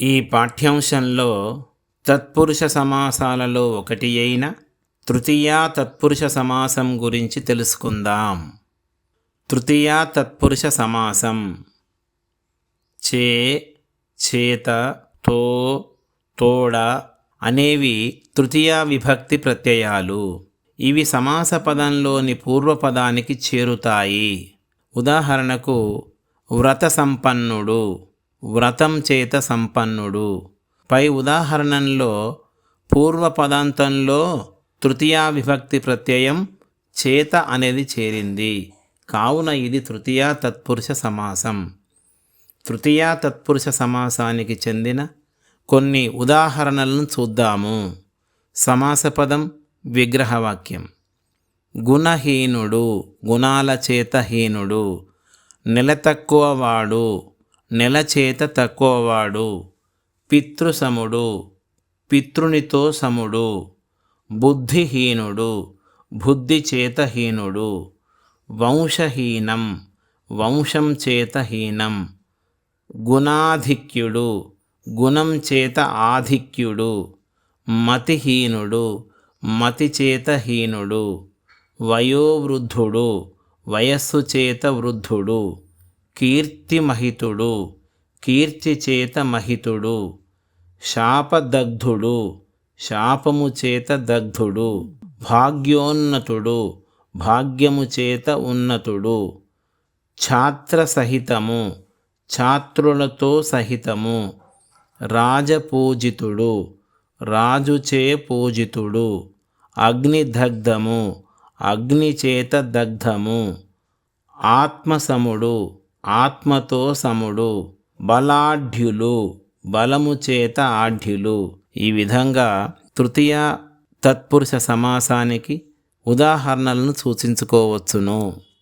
ఈ పాఠ్యాంశంలో తత్పురుష సమాసాలలో ఒకటి అయిన తృతీయ తత్పురుష సమాసం గురించి తెలుసుకుందాం. తృతీయ తత్పురుష సమాసం. చే చేత తో తోడ అనేవి తృతీయ విభక్తి ప్రత్యయాలు. ఇవి సమాస పదంలోని పూర్వపదానికి చేరుతాయి. ఉదాహరణకు వ్రత సంపన్నుడు వ్రతం చేత సంపన్నుడు. పై ఉదాహరణలో పూర్వపదాంతంలో తృతీయ విభక్తి ప్రత్యయం చేత అనేది చేరింది. కావున ఇది తృతీయ తత్పురుష సమాసం. తృతీయ తత్పురుష సమాసానికి చెందిన కొన్ని ఉదాహరణలను చూద్దాము. సమాసపదం విగ్రహవాక్యం. గుణహీనుడు గుణాల చేత హీనుడు నెల తక్కువవాడు నెలచేత తక్కువవాడు. పితృసముడు పితృనితో సముడు. బుద్ధిహీనుడు బుద్ధి వంశహీనం వంశం చేతహీనం గుణాధిక్యుడు గుణం చేత ఆధిక్యుడు మతిహీనుడు మతి వయోవృద్ధుడు వయస్సు చేత వృద్ధుడు కీర్తిమహితుడు కీర్తి చేత మహితుడు శాపదగ్ధుడు శాపము చేత దగ్ధుడు భాగ్యోన్నతుడు భాగ్యము చేత ఉన్నతుడు ఛాత్ర సహితము ఛాత్రులతో సహితము రాజపూజితుడు రాజుచే పూజితుడు అగ్నిదగ్ధము అగ్నిచేత దగ్ధము ఆత్మసముడు ఆత్మతో సముడు బలాఢ్యులు బలము చేత ఆఢ్యులు. ఈ విధంగా తృతీయ తత్పురుష సమాసానికి ఉదాహరణలను సూచించుకోవచ్చును.